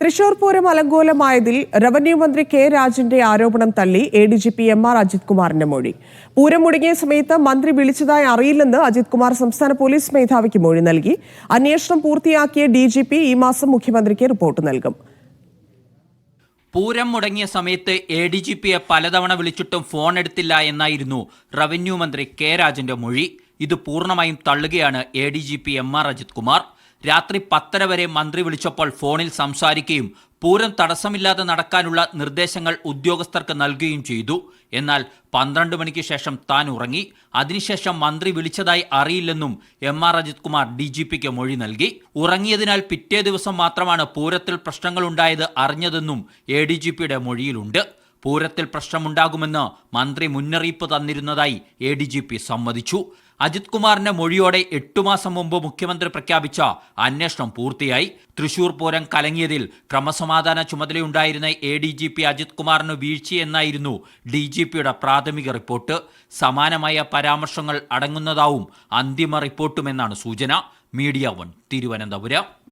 തൃശൂർ പൂരം അലങ്കോലമായതിൽ റവന്യൂ മന്ത്രി കെ രാജന്റെ ആരോപണം തള്ളി A D G P M R Ajith കുമാറിന്റെ മൊഴി. പൂരം മുടങ്ങിയ സമയത്ത് മന്ത്രി വിളിച്ചതായി അറിയില്ലെന്ന് അജിത് കുമാർ സംസ്ഥാന പോലീസ് മേധാവിക്ക് മൊഴി നൽകി. അന്വേഷണം പൂർത്തിയാക്കിയ ഡി ജി പി ഈ മാസം മുഖ്യമന്ത്രിക്ക് റിപ്പോർട്ട് നൽകും. പൂരം മുടങ്ങിയ സമയത്ത് എ ഡി ജി പിയെ പലതവണ വിളിച്ചിട്ടും ഫോൺ എടുത്തില്ല എന്നായിരുന്നു റവന്യൂ മന്ത്രി കെ രാജന്റെ മൊഴി. ഇത് പൂർണമായും തള്ളുകയാണ് A D G P M R Ajith Kumar. രാത്രി പത്തര വരെ മന്ത്രി വിളിച്ചപ്പോൾ ഫോണിൽ സംസാരിക്കുകയും പൂരം തടസ്സമില്ലാതെ നടക്കാനുള്ള നിർദ്ദേശങ്ങൾ ഉദ്യോഗസ്ഥർക്ക് നൽകുകയും ചെയ്തു. എന്നാൽ പന്ത്രണ്ട് മണിക്ക് ശേഷം താൻ ഉറങ്ങി. അതിനുശേഷം മന്ത്രി വിളിച്ചതായി അറിയില്ലെന്നും M R Ajith Kumar D G പിക്ക് മൊഴി നൽകി. ഉറങ്ങിയതിനാൽ പിറ്റേ ദിവസം മാത്രമാണ് പൂരത്തിൽ പ്രശ്നങ്ങളുണ്ടായത് അറിഞ്ഞതെന്നും എ ഡി ജി പിയുടെ മൊഴിയിലുണ്ട്. പൂരത്തിൽ പ്രശ്നമുണ്ടാകുമെന്ന് മന്ത്രി മുന്നറിയിപ്പ് തന്നിരുന്നതായി എ ഡി ജി പി സമ്മതിച്ചു. അജിത് കുമാറിന്റെ മൊഴിയോടെ എട്ടു മാസം മുമ്പ് മുഖ്യമന്ത്രി പ്രഖ്യാപിച്ച അന്വേഷണം പൂർത്തിയായി. തൃശൂർ പൂരം കലങ്ങിയതിൽ ക്രമസമാധാന ചുമതലയുണ്ടായിരുന്ന A D G P Ajith കുമാറിന് വീഴ്ചയെന്നായിരുന്നു ഡി ജി പിയുടെ പ്രാഥമിക റിപ്പോർട്ട്. സമാനമായ പരാമർശങ്ങൾ അടങ്ങുന്നതാവും അന്തിമ റിപ്പോർട്ടുമെന്നാണ് സൂചന. Media one Thiruvananthapuram.